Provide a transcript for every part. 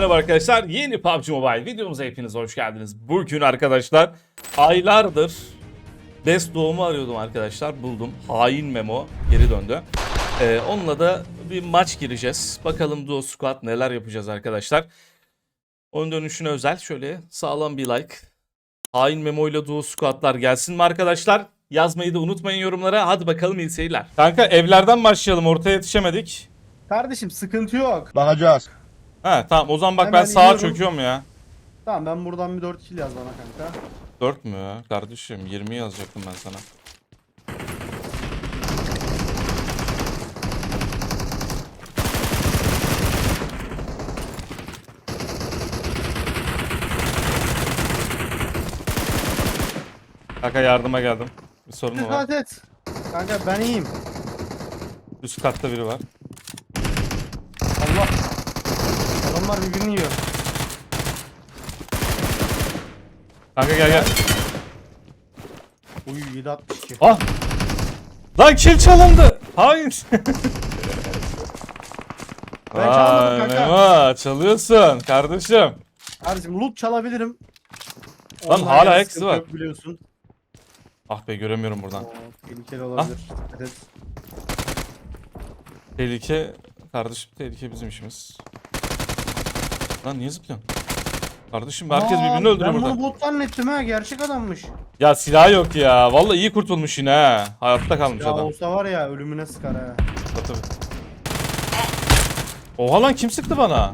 Merhaba arkadaşlar. Yeni PUBG Mobile videomuza hepiniz hoş geldiniz. Bugün arkadaşlar aylardır Best doğumu arıyordum arkadaşlar. Buldum. Hain Memo geri döndü. Ee, onunla da bir maç gireceğiz. Bakalım Duo Squad neler yapacağız arkadaşlar. Onun dönüşüne özel şöyle sağlam bir like. Hain Memo ile Duo Squad'lar gelsin mi arkadaşlar? Yazmayı da unutmayın yorumlara. Hadi bakalım iyi seyirler. Kanka evlerden başlayalım. Ortaya yetişemedik. Kardeşim sıkıntı yok. Bakacağız. Ha tamam o zaman bak ben Hemen sağa iniyorum. çöküyorum ya. Tamam ben buradan bir 4 kill yaz bana kanka. 4 mü ya? Kardeşim 20 yazacaktım ben sana. Kanka yardıma geldim. Bir sorun mu var? Dikkat et. Kanka ben iyiyim. Üst katta biri var. Allah. Adamlar birbirini yiyor. Kanka gel gel. Uy 762. Ah! Lan kill çalındı. Hayır. Ben çalmadım Vay, kanka. Memo, çalıyorsun kardeşim. Kardeşim loot çalabilirim. Lan Ondan hala eksi sıkıntı var. yok Biliyorsun. Ah be göremiyorum buradan. Oo, tehlikeli olabilir. Dikkat et. Tehlike kardeşim tehlike bizim işimiz. Lan niye zıplıyorsun? Kardeşim herkes Aa, birbirini öldürüyor Ben burada. bunu bot zannettim ha gerçek adammış. Ya silah yok ya. Vallahi iyi kurtulmuş yine ha. Hayatta kalmış Ya adam. olsa var ya ölümüne sıkar ha. Tabii, tabii. Oha lan kim sıktı bana?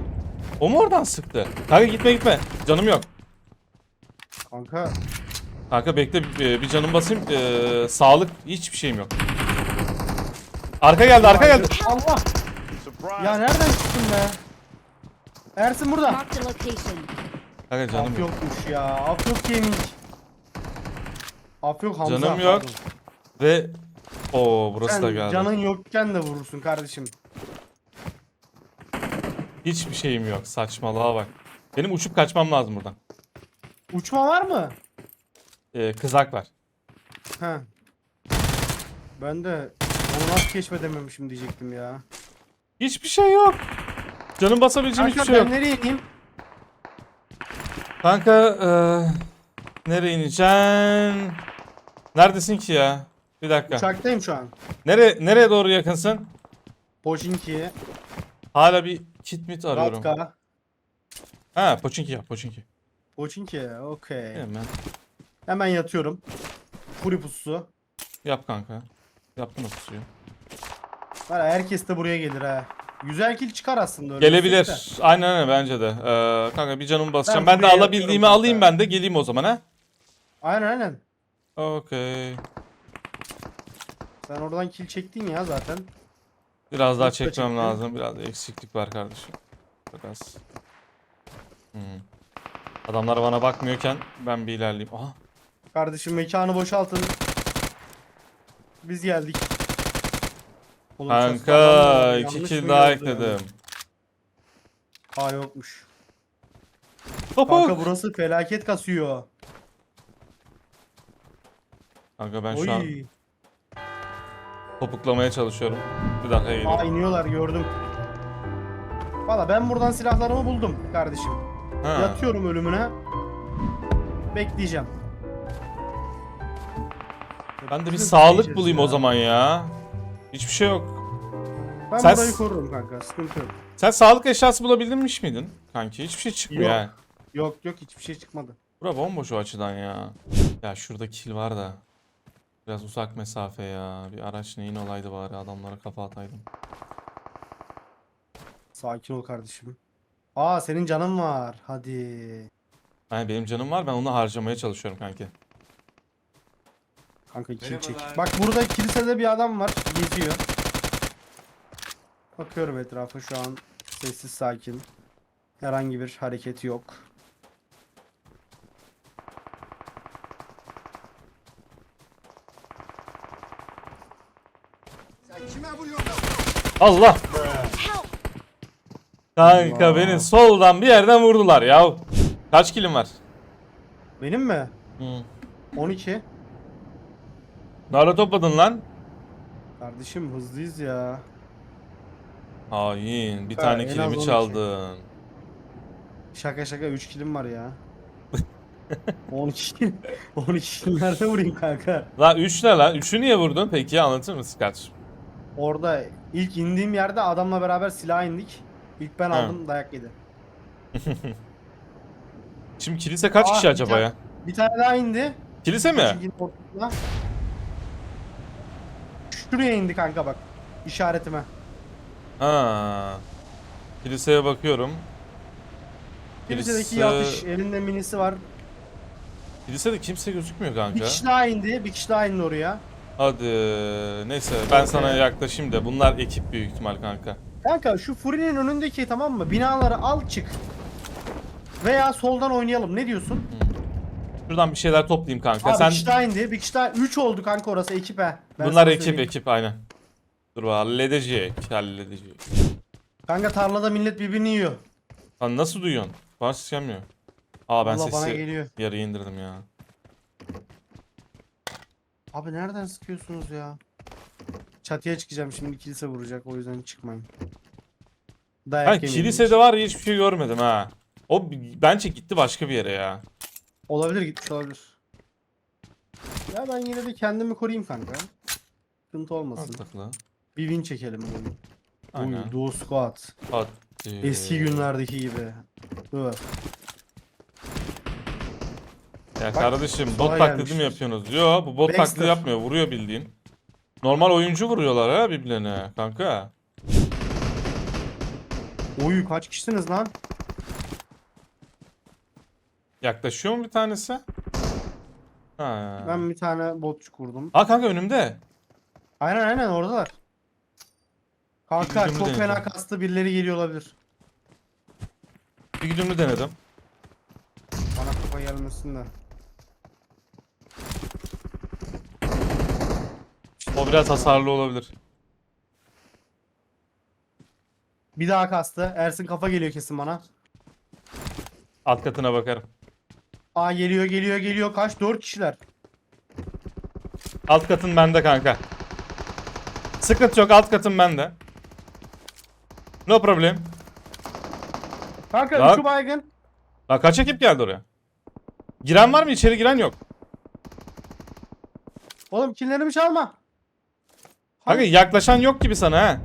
O mu oradan sıktı? Kanka gitme gitme. Canım yok. Kanka Kanka bekle bir, bir canım basayım. Ee, sağlık hiçbir şeyim yok. Arka geldi arka geldi. Allah. Ya nereden çıktın be? Ersin burada. Marked a location. Kanka canım Af yok. yokmuş ya. Af yok gaming. Af yok Hamza. Canım yok. pardon. Ve o burası da Sen geldi. canın yokken de vurursun kardeşim. Hiçbir şeyim yok. Saçmalığa bak. Benim uçup kaçmam lazım buradan. Uçma var mı? Ee, kızak var. He. Ben de onu nasıl keşfedememişim diyecektim ya. Hiçbir şey yok. Canım basabileceğim Kanka hiçbir şey ben yok. nereye ineyim? Kanka eee nereye ineceksin? Neredesin ki ya? Bir dakika. Uçaktayım şu an. Nere nereye doğru yakınsın? Pochinki, Hala bir kit mit arıyorum. Ratka. Ha, Poçinki yap, Poçinki. Pochinki, okey. Hemen. Hemen yatıyorum. Furi pususu. Yap kanka. Yaptın o pusuyu. Herkes de buraya gelir ha. Güzel kill çıkar aslında öyle. Gelebilir. de. Aynen öyle bence de. Eee, kanka bir canımı basacağım. Ben Ben, de buraya alabildiğimi alayım ben de geleyim o zaman ha. Aynen aynen. Okey. Sen oradan kill çektin ya zaten. Biraz daha çekmem çektin? lazım. Biraz eksiklik var kardeşim. Biraz. Hmm. Adamlar bana bakmıyorken ben bir ilerleyeyim. Aha. Kardeşim mekanı boşaltın. Biz geldik. Oğlum Kanka iki kill daha ekledim. Ha yokmuş. Topuk. Kanka burası felaket kasıyor. Kanka ben şu an Oy. topuklamaya çalışıyorum. Bir dakika Aa geliyorum. iniyorlar gördüm. Valla ben buradan silahlarımı buldum kardeşim. Ha. Yatıyorum ölümüne. Bekleyeceğim. Ben de bir sağlık bulayım ya. o zaman ya. Hiçbir şey yok. Ben Sen- burayı korurum kanka sıkıntı yok. Sen sağlık eşyası bulabilmiş miydin kanki? Hiçbir şey çıkmıyor Yok. yani. Yok yok hiçbir şey çıkmadı. Bura bomboş o açıdan ya. Ya şurada kill var da. Biraz uzak mesafe ya. Bir araç neyin olaydı bari adamlara kafa ataydım. Sakin ol kardeşim. Aa senin canın var. Hadi. Yani benim canım var ben onu harcamaya çalışıyorum kanki. Kanka kill çek. Bak burada kilisede bir adam var. Geziyor. Bakıyorum etrafa şu an. Sessiz sakin. Herhangi bir hareket yok. Allah! Kanka Allah. beni soldan bir yerden vurdular ya. Kaç kilim var? Benim mi? Hı. 12. Ne ara topladın lan? Kardeşim hızlıyız ya. Hain. Bir Ha, tane en az kilimi 12. çaldın. Şaka şaka 3 kilim var ya. 12 kill. 12 kill nerede vurayım kanka? La 3 ne lan? 3'ü niye vurdun? Peki anlatır mısın kardeşim? Orada ilk indiğim yerde adamla beraber silah indik. İlk ben Ha. aldım dayak yedi. Şimdi kilise kaç Aa, kişi bir acaba tane- ya? Bir tane daha indi. Kilise mi? Çünkü. Şuraya indi kanka bak. İşaretime. Ha. Kiliseye bakıyorum. Kilisedeki Kilise- yatış. Elinde minisi var. Kilisede kimse gözükmüyor Bir kanka. kişi daha indi. Bir kişi daha indi oraya. Hadi. Neyse ben sana yaklaşayım da bunlar ekip büyük ihtimal kanka. Kanka şu Furin'in önündeki tamam mı? Binaları al çık. Veya soldan oynayalım. Ne diyorsun? Şuradan bir şeyler toplayayım kanka. Abi Sen kişi daha indi. Bir kişi daha. 3 oldu kanka orası ekip he. Ben bunlar sana ekip söyleyeyim. ekip aynen. Dur bak, halledecek halledecek. Kanka tarlada millet birbirini yiyor. Lan nasıl duyuyorsun? Bana ses gelmiyor. Aa ben Allah bana sesi geliyor. yarıya indirdim ya. Abi nereden sıkıyorsunuz ya? Çatıya çıkacağım şimdi kilise vuracak o yüzden çıkmayın. Dayak Ha yemeyin. kilisede var ya hiçbir şey görmedim ha. O b- bence gitti başka bir yere ya. Olabilir gitmiş olabilir. Ya ben yine de kendimi koruyayım kanka. Sıkıntı olmasın. Mantıklı. Bir win çekelim bugün. Aynen. Uy, duo squat. Hadi. Eski günlerdeki gibi. Dur. Ya kardeşim bot taklidi mi yapıyorsunuz? Yo bu bot taklidi yapmıyor. Vuruyor bildiğin. Normal oyuncu vuruyorlar ha birbirlerine kanka. Oy kaç kişisiniz lan? Yaklaşıyor mu bir tanesi? Ha. Ben bir tane botçu kurdum. Ha kanka önümde. Aynen aynen oradalar. Kanka Güdümlü çok deneyeceğim. fena kastı birileri geliyor olabilir. Bir güdümlü denedim. Bana kafa gelmesin de. O biraz hasarlı olabilir. Bir daha kastı. Ersin kafa geliyor kesin bana. Alt katına bakarım. Aa geliyor geliyor geliyor. Kaç? 4 kişiler. Alt katın bende kanka. Sıkıntı yok alt katın bende. No problem. Kanka Ya- üçü baygın. Lan kaç ekip geldi oraya? Giren var mı? İçeri giren yok. Oğlum killerimi çalma. Kanka yaklaşan yok gibi sana ha.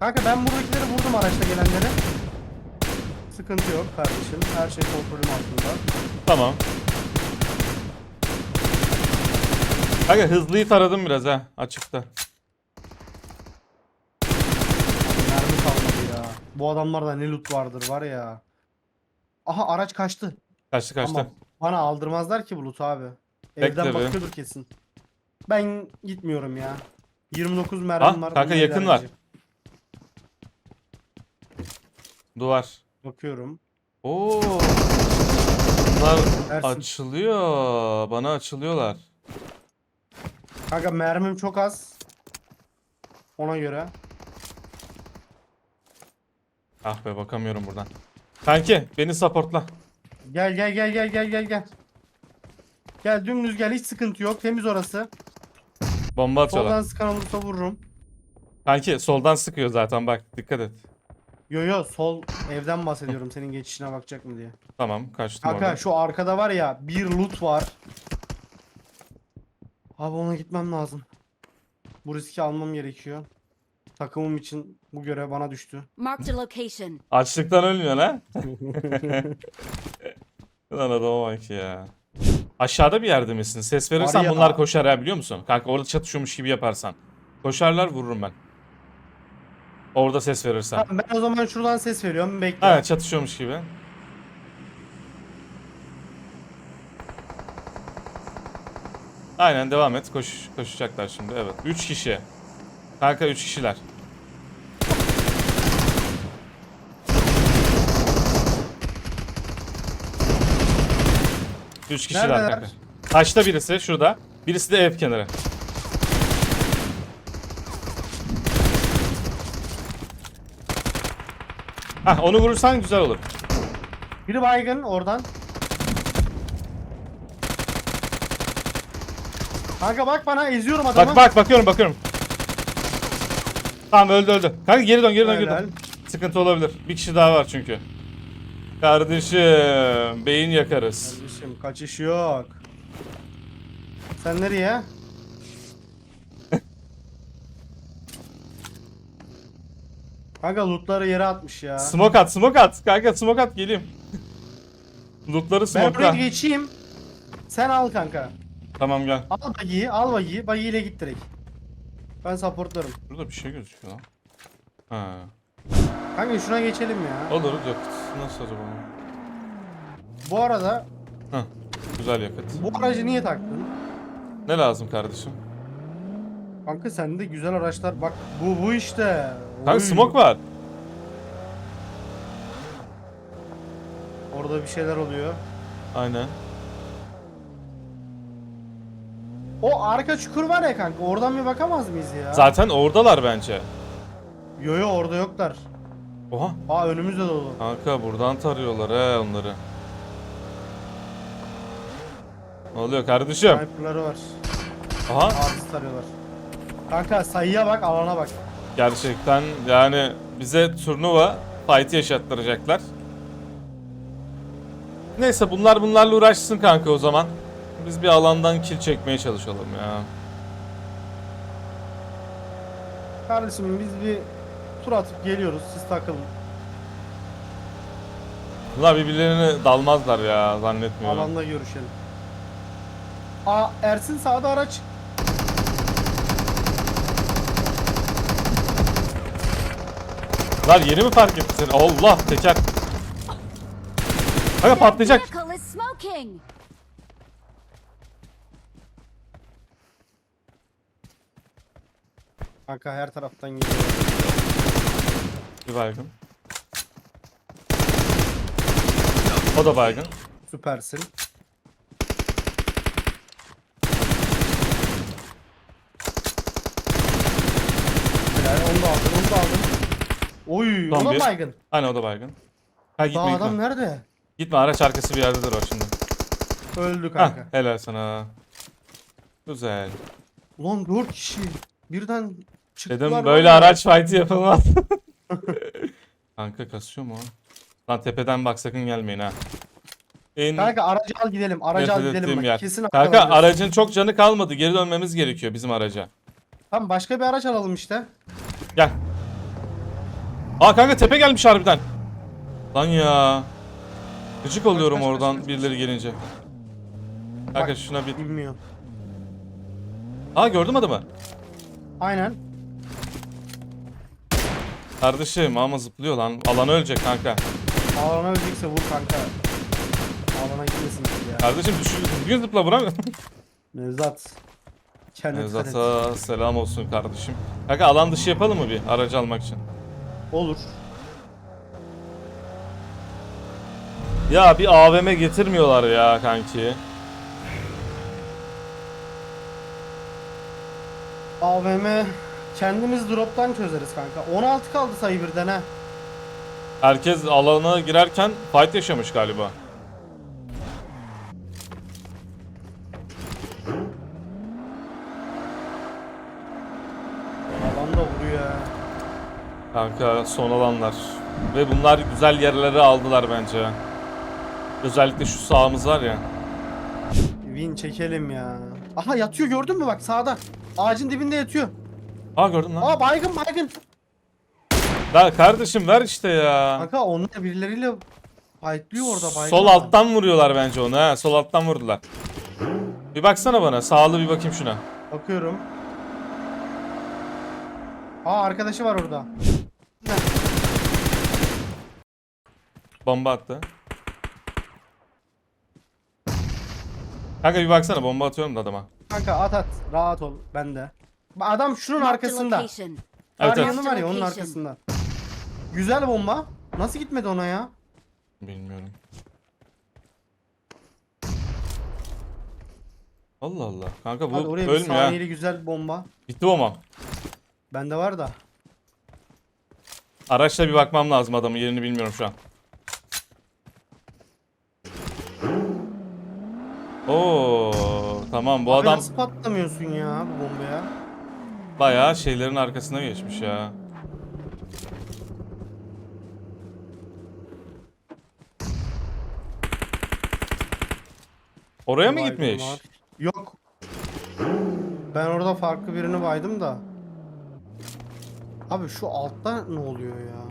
Kanka ben buradakileri vurdum araçta gelenleri. Sıkıntı yok kardeşim. Her şey kontrolüm altında. Tamam. Kanka hızlıyı taradım biraz ha açıkta. Mermi kalmadı ya. Bu adamlarda ne loot vardır var ya. Aha araç kaçtı. Kaçtı kaçtı. Ama bana aldırmazlar ki bu loot abi. Bekle Evden be. bakıyordur kesin. Ben gitmiyorum ya. 29 mermim Ah, var. kanka bununla yakın var. Duvar. Bakıyorum. Oo. Bunlar Ersin. açılıyor. Bana açılıyorlar. Kanka mermim çok az. Ona göre. Ah be bakamıyorum buradan. Kanki beni supportla. Gel gel gel gel gel gel gel. Gel dümdüz gel hiç sıkıntı yok. Temiz orası. Bomba atıyorlar. Soldan sıkan olursa vururum. Kanki soldan sıkıyor zaten bak dikkat et. Yo yo sol evden bahsediyorum senin geçişine bakacak mı diye. Tamam kaçtım Kanka oradan. şu arkada var ya bir loot var. Abi ona gitmem lazım. Bu riski almam gerekiyor. Takımım için bu görev bana düştü. Marked a location. Açlıktan ölmüyorsun ha? Lan adama bak ya. Aşağıda bir yerde misin? Ses verirsen Var ya. bunlar koşar ha biliyor musun? Kanka orada çatışıyormuş gibi yaparsan. Koşarlar vururum ben. Orada ses verirsen. Tamam, ben o zaman şuradan ses veriyorum. Bekle. Evet çatışıyormuş gibi. Aynen devam et. Koş, koşacaklar şimdi. Evet. 3 kişi. Kanka 3 kişiler. Üç kişiler Neredeler? kanka. Taşta birisi şurada. Birisi de ev kenarı. Hah onu vurursan güzel olur. Biri baygın oradan. Kanka bak bana eziyorum adamı. Bak bak bakıyorum bakıyorum. Tamam öldü öldü. Kanka geri dön geri dön geri Helal. dön. Sıkıntı olabilir. Bir kişi daha var çünkü. Kardeşim beyin yakarız. Kardeşim kaçış yok. Sen nereye? Kanka lootları yere atmış ya. Smoke at smoke at. Kanka smoke at geleyim. Lootları ben buraya smoke'la. geçeyim. Sen al kanka. Tamam gel. Al bagiyi, al bagiyi. Bagiyle git direkt. Ben supportlarım. Burada bir şey gözüküyor lan. Ha. Kanka şuna geçelim ya. Olur yakıt. Nasıl acaba? Bu arada Hah. Güzel yakıt. bu aracı niye taktın? Ne lazım kardeşim? Kanka sende güzel araçlar bak bu bu işte. Kanka Oy. smoke var. Orada bir şeyler oluyor. Aynen. O arka çukur var ya kanka oradan bir bakamaz mıyız ya? Zaten oradalar bence. Yo yo orada yoklar. Oha. Aa önümüzde dolu. Kanka buradan tarıyorlar he onları. Ne oluyor kardeşim? Sniper'ları var. Aha. Ağzı tarıyorlar. Kanka sayıya bak alana bak. Gerçekten yani bize turnuva fight yaşattıracaklar. Neyse bunlar bunlarla uğraşsın kanka o zaman. Biz bir alandan kill çekmeye çalışalım ya. Kardeşim biz bir tur atıp geliyoruz siz takılın. Bunlar birbirlerine dalmazlar ya zannetmiyorum. Alanda görüşelim. Aa Ersin sağda araç. Lan yeni mi fark ettin? Allah teker. Kanka patlayacak. Kanka her taraftan geliyor. Bir baygın. O da baygın. Süpersin. Helal onu da aldın onu da aldın. Oy Son o da bir. baygın. Aynen o da baygın. Ha gitme Daha gitme. adam nerede? Gitme araç arkası bir yerdedir o şimdi. Öldü Hah kanka. helal sana. Güzel. Ulan 4 kişi birden çıktılar. Dedim böyle ya. araç fight'i yapılmaz. Kanka kasıyor mu o? Lan tepeden bak sakın gelmeyin ha. En Kanka aracı al gidelim. Aracı al nefret gidelim ettiğim bak. yer. Kesin Kanka alıyoruz. aracın çok canı kalmadı. Geri dönmemiz gerekiyor bizim araca. Tamam başka bir araç alalım işte. Gel. Aa kanka tepe gelmiş harbiden. Lan ya. Gıcık oluyorum kaç, kaç, oradan kaç, kaç. birileri gelince. Kanka Bak. şuna bir... Bilmiyor. Aa gördüm adamı. Aynen. Kardeşim ama zıplıyor lan. Alan ölecek kanka. Alana ölecekse vur kanka. Alana gitmesin ya. Kardeşim düşün, düzgün zıpla bırak. Nevzat. Et. Nevzat'a selam olsun kardeşim. Kanka alan dışı yapalım mı bir aracı almak için? Olur. Ya bir AVM getirmiyorlar ya kanki. AVM kendimiz drop'tan çözeriz kanka. 16 kaldı sayı birden ha. Herkes alana girerken fight yaşamış galiba. Kanka son alanlar. Ve bunlar güzel yerlere aldılar bence. Özellikle şu sağımız var ya. Win çekelim ya. Aha yatıyor gördün mü bak sağda. Ağacın dibinde yatıyor. Aa gördün lan. Aa baygın baygın. Ya kardeşim ver işte ya. Kanka onlar birileriyle fightlıyor orada baygın. Sol alttan vuruyorlar bence onu ha. Sol alttan vurdular. Bir baksana bana. Sağlı bir bakayım şuna. Bakıyorum. Aa arkadaşı var orada. Bomba attı. Kanka bir baksana bomba atıyorum da adama. Kanka at at. Rahat ol. bende. Adam şunun arkasında. location. Evet, evet. Aryanı var ya onun arkasında. Güzel bomba. Nasıl gitmedi ona ya? Bilmiyorum. Allah Allah. Kanka bu Hadi oraya bir ölmüyor ha. saniyeli güzel bomba. Bitti bomba. Bende var da. Araçla bir bakmam lazım adamın yerini bilmiyorum şu an. Oo tamam bu Abi adam Nasıl patlamıyorsun ya bu bombaya? bayağı şeylerin arkasına geçmiş ya. Oraya mı Baygın gitmiş? Yok. Ben orada farklı birini baydım da. Abi şu altta ne oluyor ya?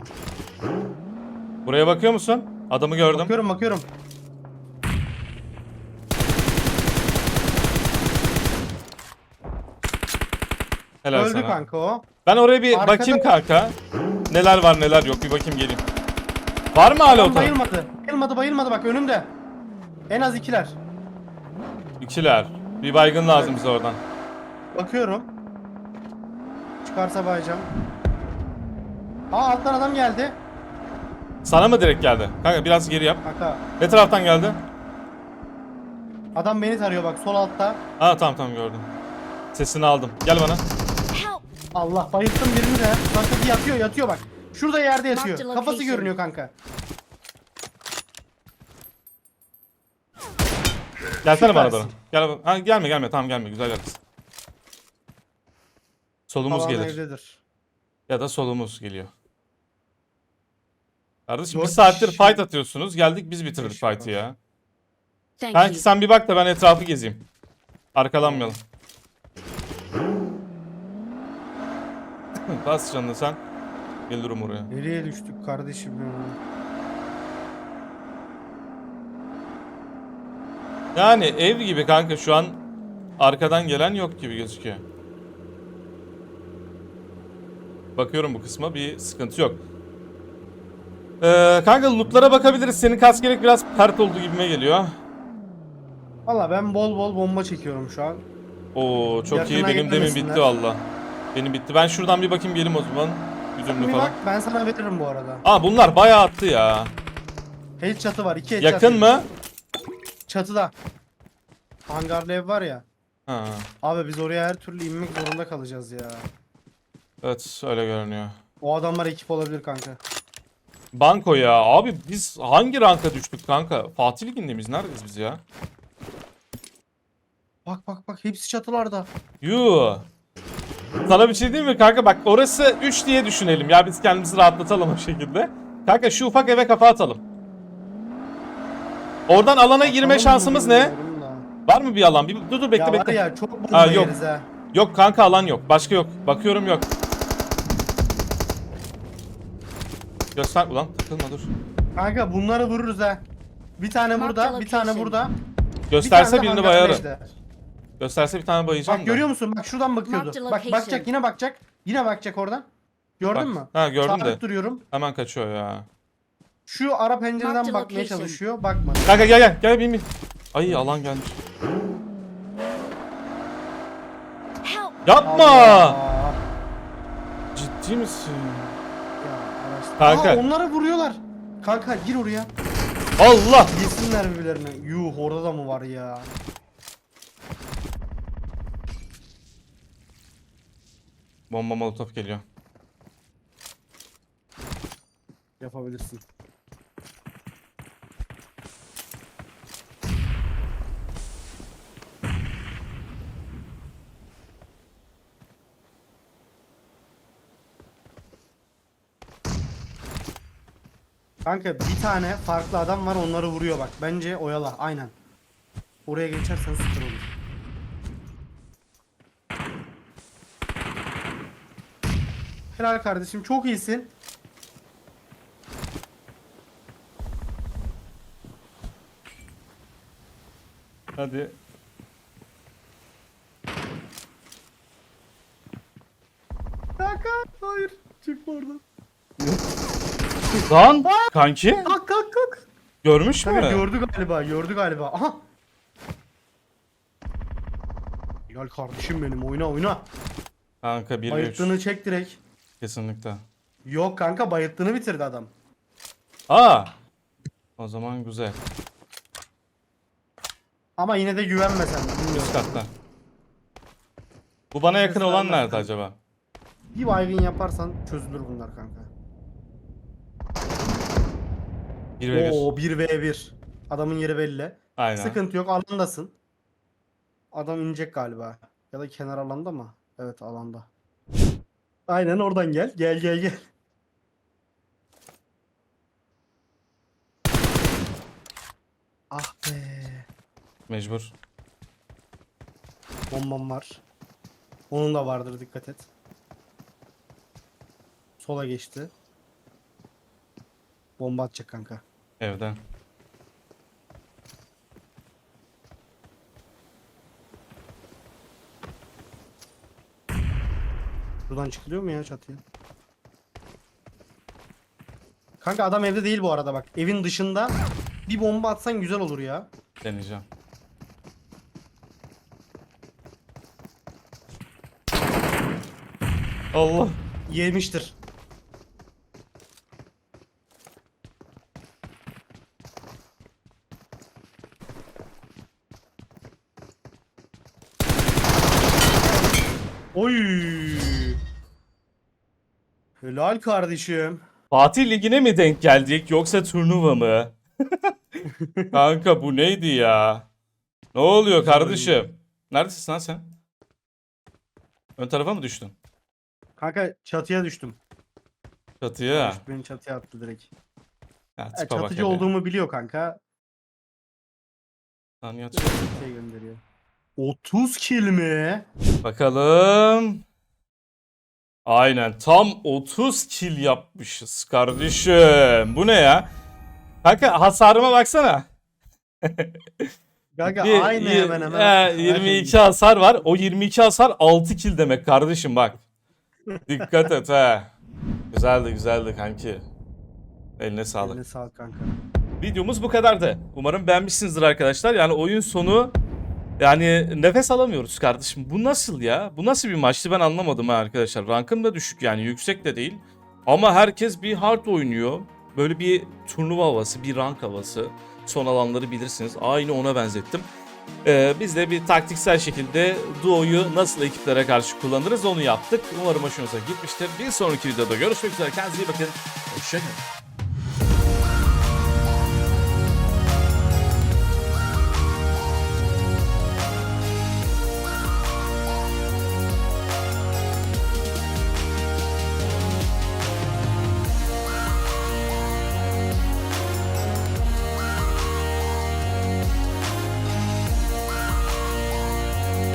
Buraya bakıyor musun? Adamı gördüm. Bakıyorum bakıyorum. Helal Öldü sana. kanka o. Ben oraya bir Arkada- bakayım kanka. Neler var neler yok bir bakayım geleyim. Var mı hala Adam taraf? bayılmadı. Bayılmadı bayılmadı bak önümde. En az ikiler. İkiler. Bir baygın lazım bize oradan. Bakıyorum. Çıkarsa bayacağım. Aa alttan adam geldi. Sana mı direkt geldi? Kanka biraz geri yap. Kanka Ne taraftan geldi? adam beni tarıyor bak sol altta. Ha tamam tamam gördüm. Sesini aldım. Gel bana. Allah bayılttım birini de. Kanka bir yatıyor yatıyor bak. Şurada yerde yatıyor. Kafası görünüyor kanka. Gelsene bana doğru. Gel. Ha, gelme gelme tamam gelme güzel yerdesin. Solumuz Falan gelir. evdedir. Ya da solumuz geliyor. Kardeşim Dört bir saattir kişi- fight atıyorsunuz. Geldik biz bitirdik Beş fight'ı ya. Thank you. sen bir bak da ben etrafı gezeyim. Arkalanmayalım. Bas canını sen. Gelirim oraya. Nereye düştük kardeşim ya? Yani ev gibi kanka şu an arkadan gelen yok gibi gözüküyor. Bakıyorum bu kısma bir sıkıntı yok. Ee, kanka lootlara bakabiliriz. Senin kas gerek biraz pert oldu gibime geliyor. Valla ben bol bol bomba çekiyorum şu an. Oo çok iyi. Yakına Benim demin bitti valla. Benim bitti. Ben şuradan bir bakayım gelim o zaman. Üzümlü Bir falan. bak ben sana veririm bu arada. Aa bunlar bayağı attı ya. Head çatı var. iki Yakın çatı. mı? Çatıda. Hangarlı ev var ya. Ha. Abi biz oraya her türlü inmek zorunda kalacağız ya. Evet öyle görünüyor. O adamlar ekip olabilir kanka. Banko ya. Abi biz hangi ranka düştük kanka? Fatih Ligi'nde miyiz? Neredeyiz biz ya? Bak bak bak hepsi çatılarda. Yuu. Sana bir şey diyeyim mi kanka? Bak orası 3 diye düşünelim ya biz kendimizi rahatlatalım o şekilde. Kanka şu ufak eve kafa atalım. Oradan alana girme şansımız ne? Var mı bir alan? Bir dur dur bekle ya bekle. var ya çok Aa, yok. yeriz ha. Yok kanka alan yok. Başka yok. Bakıyorum yok. Göster ulan takılma dur. Kanka bunları vururuz ha. Bir tane burada, bir tane burada. Gösterse bir tane de birini hangar bayarım. ejder. Gösterse bir tane bayacağım Bak da. görüyor musun? Bak şuradan bakıyordu. Bak location. bakacak yine bakacak. Yine bakacak oradan. Gördün Bak. mü? Ha gördüm Sabit de. duruyorum. Hemen kaçıyor ya. Şu ara pencereden bakmaya location. çalışıyor. Bakmadı. Kanka gel gel gel bin bin. Ay alan gelmiş. Help! Yapma. Allah. Ciddi misin? Ya, Kanka. Aa, onlara vuruyorlar. Kanka gir oraya. Allah. Yesinler birbirlerine. Yuh orada da mı var ya? Bomba molotof geliyor. Yapabilirsin. Kanka bir tane farklı adam var onları vuruyor bak. Bence oyala aynen. Oraya geçersen süper olur. Helal kardeşim çok iyisin. Hadi. Kanka hayır çıkma oradan. Lan kanki Kalk kalk kalk. görmüş mü? Kanka gördü galiba gördü galiba. Aha. Gel kardeşim benim oyna oyna. Kanka 1 ve 3 Bayılttığını çek direkt. Kesinlikle. Yok kanka bayılttığını bitirdi adam. Aa. O zaman güzel. Ama yine de güvenme sen. Üst katta. Bu bana yakın olan nerede acaba? Bir baygın yaparsan çözülür bunlar kanka. 1 ve 1. Oo 1v1. Adamın yeri belli. Aynen. Sıkıntı yok alandasın. Adam inecek galiba. Ya da kenar alanda mı? Evet alanda. Aynen oradan gel. Gel gel gel. Ah be. Mecbur. Bombam var. Onun da vardır dikkat et. Sola geçti. Bomba atacak kanka. Evden. Buradan çıkılıyor mu ya çatıya? Kanka adam evde değil bu arada bak. Evin dışında bir bomba atsan güzel olur ya. Deneyeceğim. Allah. Yemiştir. Oy. Helal kardeşim. Fatih Ligi'ne mi denk geldik yoksa turnuva mı? Kanka bu neydi ya? Ne oluyor kardeşim? Neredesin lan sen? Ön tarafa mı düştün? Kanka çatıya düştüm. Çatıya. Beni çatıya attı direkt. Ya, Ya, bak çatıcı hele. olduğumu biliyor kanka. Lan yatıyor. Şey gönderiyor. 30 kill mi? Bakalım. Aynen tam 30 kill yapmışız kardeşim. Bu ne ya? Kanka hasarıma baksana. Kanka Bir- aynı yir- hemen hemen. he, 22 hasar var. O 22 hasar 6 kill demek kardeşim bak. Dikkat et he. Güzeldi güzeldi kanki. Eline sağlık. Eline sağlık kanka. Videomuz bu kadardı. Umarım beğenmişsinizdir arkadaşlar. Yani oyun sonu yani nefes alamıyoruz kardeşim. Bu nasıl ya? Bu nasıl bir maçtı ben anlamadım ha arkadaşlar. Rankım da düşük yani yüksek de değil. Ama herkes bir hard oynuyor. Böyle bir turnuva havası, bir rank havası. Son alanları bilirsiniz. Aynı ona benzettim. Ee, biz de bir taktiksel şekilde duo'yu nasıl ekiplere karşı kullanırız onu yaptık. Umarım hoşunuza gitmiştir. Bir sonraki videoda görüşmek üzere. Kendinize iyi bakın. Hoşçakalın.